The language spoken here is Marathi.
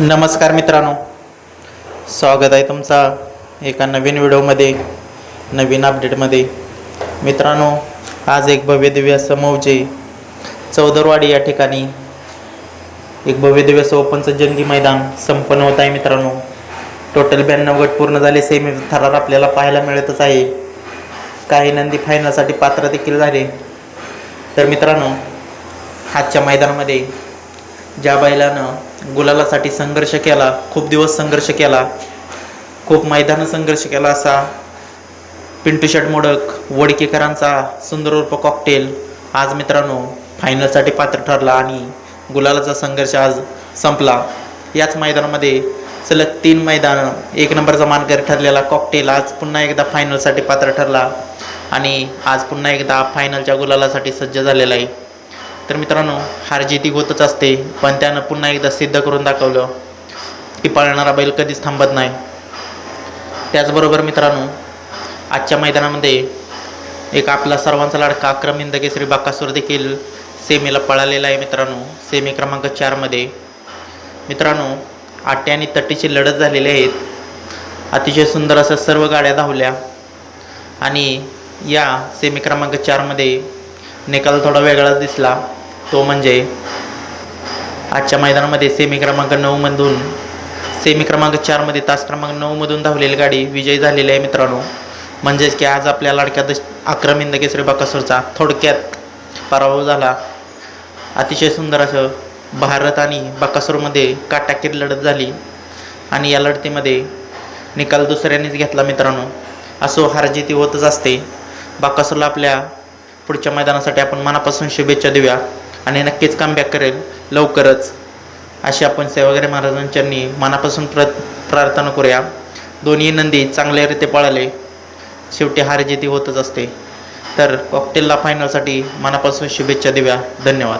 नमस्कार मित्रांनो. स्वागत आहे तुमचा एका नवीन व्हिडिओमध्ये नवीन अपडेटमध्ये. मित्रांनो आज एक भव्य दिव्य असं मौजे चौदरवाडी या ठिकाणी एक भव्य दिव्य ओपनचं जंगी मैदान संपन्न होत आहे मित्रांनो. टोटल ब्याण्णव गट पूर्ण झाले सेमी थरार आपल्याला पाहायला मिळतच आहे. काही नंदी फायनलसाठी पात्र देखील झाले. तर मित्रांनो आजच्या मैदानामध्ये ज्या बैलानं गुलालासाठी संघर्ष केला खूप दिवस संघर्ष केला खूप मैदानं संघर्ष केला असा पिंटू शर्ट मोडक वडकेकरांचा सुंदर उर्फ कॉकटेल आज मित्रांनो फायनलसाठी पात्र ठरला आणि गुलालाचा संघर्ष आज संपला. याच मैदानामध्ये सलग तीन मैदानं एक नंबरचा मानकरी ठरलेला कॉकटेल आज पुन्हा एकदा फायनलसाठी पात्र ठरला आणि आज पुन्हा एकदा फायनलच्या गुलालासाठी सज्ज झालेला आहे. तर मित्रांनो हारजिती होतच असते पण त्यानं पुन्हा एकदा सिद्ध करून दाखवलं की पळणारा बैल कधीच थांबत नाही. त्याचबरोबर मित्रांनो आजच्या मैदानामध्ये एक आपला सर्वांचा लाडका अक्रम इंदकेसरी बाकासूर देखील सेमीला पळालेला आहे मित्रांनो सेमी क्रमांक चारमध्ये मित्रांनो आट्या आणि तट्टीची लढत झालेली आहेत. अतिशय सुंदर असं सर्व गाड्या धावल्या. आणि या सेमी क्रमांक चारमध्ये निकाल थोडा वेगळाच दिसला. तो म्हणजे आजच्या मैदानामध्ये सेमी क्रमांक नऊमधून सेमी क्रमांक चारमध्ये तास क्रमांक नऊमधून धावलेली गाडी विजयी झालेली आहे मित्रांनो. म्हणजेच की आज आपल्या लाडक्या दश अक्रम इंदकेसरी बाकासूरचा थोडक्यात पराभव झाला. अतिशय सुंदर असं भारत आणि बकासूरमध्ये काटाकीर लढत झाली. आणि या लढतीमध्ये निकाल दुसऱ्यानेच घेतला मित्रांनो. असो हारजिती होतच असते. बाकासूरला आपल्या पुढच्या मैदानासाठी आपण मनापासून शुभेच्छा देऊया. आणि नक्कीच कमबॅक करेल लवकरच. अशी आपण सेवागिरी महाराजांच्यांनी मनापासून प्र प्रार्थना करूया. दोन्ही नंदी चांगल्यारीते पळाले. शेवटी हारजिती होतच असते. तर कॉकटेलला फायनलसाठी मनापासून शुभेच्छा देऊया. धन्यवाद.